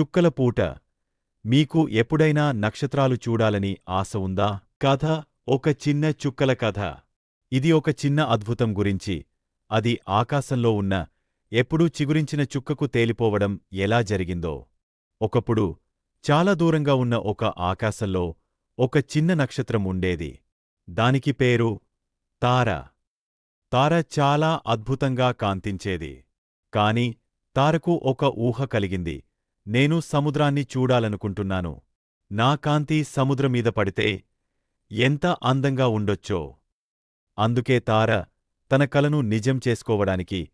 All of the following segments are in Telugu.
చుక్కల పూట మీకు ఎప్పుడైనా నక్షత్రాలు చూడాలని ఆశ ఉందా? కథ ఒక చిన్న చుక్కల కథ. ఇది ఒక చిన్న అద్భుతం గురించి. అది ఆకాశంలో ఉన్న ఎప్పుడూ చిగురించిన చుక్కకు తేలిపోవడం ఎలా జరిగిందో. ఒకప్పుడు చాలా దూరంగా ఉన్న ఒక ఆకాశంలో ఒక చిన్న నక్షత్రం ఉండేది. దానికి పేరు తార. తార చాలా అద్భుతంగా కాంతించేది. కాని తారకు ఒక ఊహ కలిగింది. నేను సముద్రాన్ని చూడాలనుకుంటున్నాను. నా కాంతి సముద్రమీద పడితే ఎంత అందంగా ఉండొచ్చో. అందుకే తార తన కలను నిజం చేసుకోవడానికి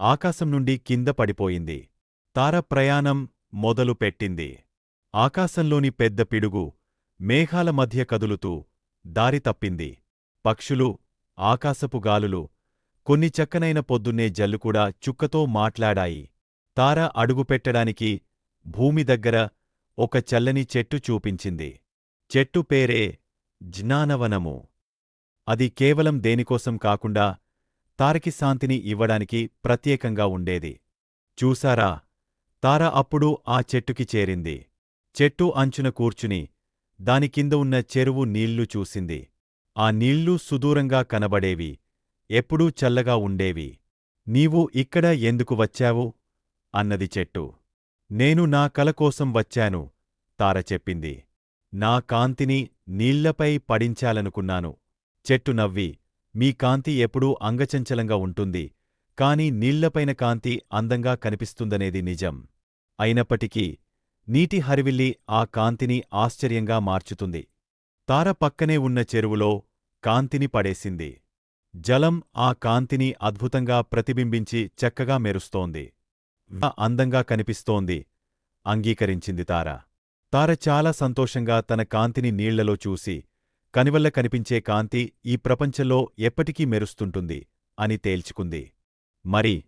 ఆకాశం నుండి కింద పడిపోయింది. తార ప్రయాణం మొదలు పెట్టింది. ఆకాశంలోని పెద్ద పిడుగు మేఘాల మధ్య కదులుతూ దారి తప్పింది. పక్షులు ఆకాశపు గాలులు కొన్ని చక్కనైన పొద్దున్నే జల్లుకూడా చుక్కతో మాట్లాడాయి. తార అడుగుపెట్టడానికి భూమి దగ్గర ఒక చల్లని చెట్టు చూపించింది. చెట్టు పేరే జ్ఞానవనము. అది కేవలం దేనికోసం కాకుండా తారకి శాంతిని ఇవ్వడానికి ప్రత్యేకంగా ఉండేది. చూసారా తార అప్పుడు ఆ చెట్టుకి చేరింది. చెట్టు అంచున కూర్చుని దాని కింద ఉన్న చెరువు నీళ్ళు చూసింది. ఆ నీళ్ళు సుదూరంగా కనబడేవి. ఎప్పుడూ చల్లగా ఉండేవి. నీవు ఇక్కడ ఎందుకు వచ్చావు? అన్నది చెట్టు. నేను నా కల కోసం వచ్చాను తార చెప్పింది. నా కాంతిని నీళ్ళపై పడించాలనుకున్నాను. చెట్టు నవ్వి మీ కాంతి ఎప్పుడూ అంగచంచలంగా ఉంటుంది కాని నీళ్ళపైన కాంతి అందంగా కనిపిస్తుందనేది నిజం. అయినప్పటికీ నీటి హరివిల్లి ఆ కాంతిని ఆశ్చర్యంగా మార్చుతుంది. తార పక్కనే ఉన్న చెరువులో కాంతిని పడేసింది. జలం ఆ కాంతిని అద్భుతంగా ప్రతిబింబించి చక్కగా మెరుస్తోంది. అందంగా కనిపిస్తోంది. అంగీకరించింది తార. తార చాలా సంతోషంగా తన కాంతిని నీళ్ళలో చూసి కనివల్ల కనిపించే కాంతి ఈ ప్రపంచంలో ఎప్పటికీ మెరుస్తుంటుంది అని తేల్చుకుంది. మరి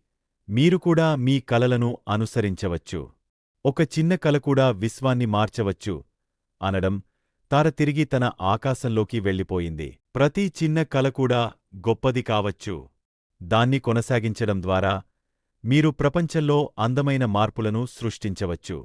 మీరు కూడా మీ కలలను అనుసరించవచ్చు. ఒక చిన్న కల కూడా విశ్వాన్ని మార్చవచ్చు అనడం తార తిరిగి తన ఆకాశంలోకి వెళ్ళిపోయింది. ప్రతి చిన్న కల కూడా గొప్పది కావచ్చు. దాన్ని కొనసాగించడం ద్వారా మీరు ప్రపంచంలో అందమైన మార్పులను సృష్టించవచ్చు.